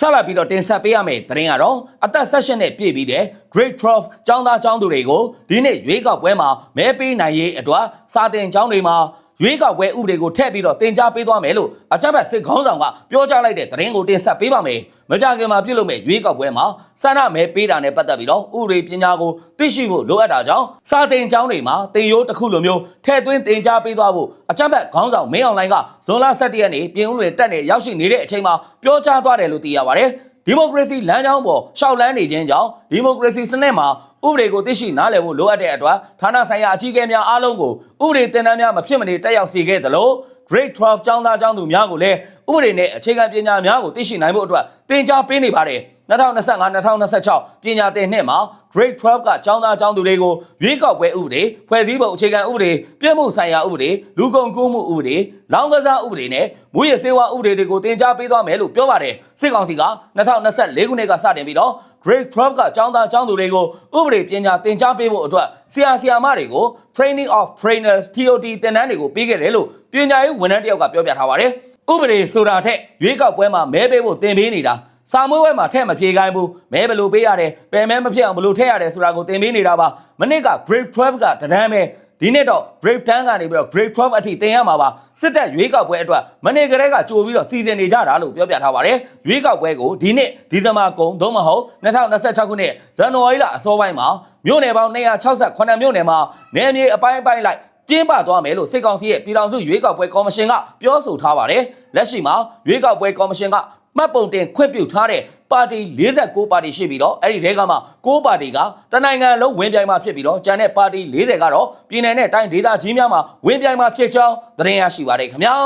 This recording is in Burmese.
ဆက်လက်ပြီးတော့တင်ဆက်ပေးရမယ့်သတင်းကတော့အသက်16နှစ်ပြည့်ပြီးတဲ့ Great 12ကျောင်းသားကျောင်းသူတွေကိုဒီနေ့ရွေးကောက်ပွဲမှာမဲပေးနိုင်ရေးအတွက်စာတင်ကျောင်းတွေမှာ ရွေးကောက်ပွဲဥပဒေကိုထည့်ပြီးတော့တင် जा ပေးသွားမယ်လို့အကြမ်းဖက်စစ်ခေါင်းဆောင်ကပြောကြားလိုက်တဲ့သတင်းကိုတင်ဆက်ပေးပါမယ်။မကြခင်မှာပြုလုပ်မယ့်ရွေးကောက်ပွဲမှာဆန္ဒမဲပေးတာနဲ့ပတ်သက်ပြီးတော့ဥပဒေပညာကိုသိရှိဖို့လိုအပ်တာကြောင့်စာတင်ကျောင်းတွေမှာတင်ရိုးတစ်ခုလိုမျိုးထည့်သွင်းတင် जा ပေးသွားဖို့အကြမ်းဖက်ခေါင်းဆောင်မင်းအောင်လှိုင်ကဇွန်လ17ရက်နေ့ပြင်ဦးလွင်တက်နေရောက်ရှိနေတဲ့အချိန်မှာပြောကြားသွားတယ်လို့သိရပါတယ်။ဒီမိုကရေစီလမ်းကြောင်းပေါ်ရှောက်လန်းနေခြင်းကြောင့်ဒီမိုကရေစီစနစ်မှာ ဥပဒေကိုသိရှိနားလည်ဖို့လိုအပ်တဲ့အတွက်ဌာနဆိုင်ရာအကြီးအကဲများအားလုံးကိုဥပဒေသင်တန်းများမဖြစ်မနေတက်ရောက်စေခဲ့သလို Grade 12ကျောင်းသားကျောင်းသူများကိုလည်း ဥပဒေနဲ့အခြေခံပညာများကိုသိရှိနိုင်ဖို့အတွက်သင်ကြားပေးနေပါတယ်2025-2026ပညာသင်နှစ်မှာ Grade 12ကကျောင်းသားကျောင်းသူတွေကိုရွေးကောက်ပွဲဥပဒေဖွဲ့စည်းပုံအခြေခံဥပဒေပြည်မှုဆိုင်ရာဥပဒေလူကုန်ကူးမှုဥပဒေလောင်းကစားဥပဒေနဲ့မူရစေဝါဥပဒေတွေကိုသင်ကြားပေးသွားမယ်လို့ပြောပါတယ်စစ်ကောင်စီက2024ခုနှစ်ကစတင်ပြီးတော့ Grade 12ကကျောင်းသားကျောင်းသူတွေကိုဥပဒေပညာသင်ကြားပေးဖို့အတွက်ဆရာဆရာမတွေကို Training of Trainers TOT သင်တန်းတွေကိုပေးခဲ့တယ်လို့ပညာရေးဝန်ထမ်းတယောက်ကပြောပြထားပါတယ် ဥပဒေဆိုတာထက်ရွေးကောက်ပွဲမှာမဲပေးဖို့သင်ပေးနေတာစာမွေးဝဲမှာထည့်မဖြေခိုင်းဘူးမဲဘယ်လိုပေးရတယ်ပယ်မဲမဖြစ်အောင်ဘယ်လိုထည့်ရတယ်ဆိုတာကိုသင်ပေးနေတာပါမနစ်က Grade 12ကတဒန်းပဲဒီနေ့တော့ Grade 10ကနေပြီးတော့ Grade 12အထိသင်ရမှာပါစစ်တပ်ရွေးကောက်ပွဲအတွက်မနေ့ကတည်းကကြိုပြီးတော့စီစဉ်နေကြတာလို့ပြောပြထားပါတယ်ရွေးကောက်ပွဲကိုဒီနေ့ဒီဇင်ဘာကုန်သို့မဟုတ်2026ခုနှစ်ဇန်နဝါရီလအစောပိုင်းမှာမြို့နယ်ပေါင်း268မြို့နယ်မှာနယ်မြေအပိုင်းအပိုင်းလိုက် ကျင်းပသွားမယ်လို့စစ်ကောင်စီရဲ့ပြည်ထောင်စုရွေးကောက်ပွဲကော်မရှင်ကပြောဆိုထားပါတယ်လက်ရှိမှာရွေးကောက်ပွဲကော်မရှင်ကမှတ်ပုံတင်ခွင့်ပြုထားတဲ့ပါတီ49ပါတီရှိပြီးတော့အဲ့ဒီထဲကမှ6ပါတီကတနိုင်ငံလုံးဝင်ပြိုင်မှာဖြစ်ပြီးတော့ကျန်တဲ့ပါတီ40ကတော့ပြည်내နဲ့တိုင်းဒေသကြီးများမှာဝင်ပြိုင်မှာဖြစ်ကြောင်းသတင်းရရှိပါတယ်ခင်ဗျာ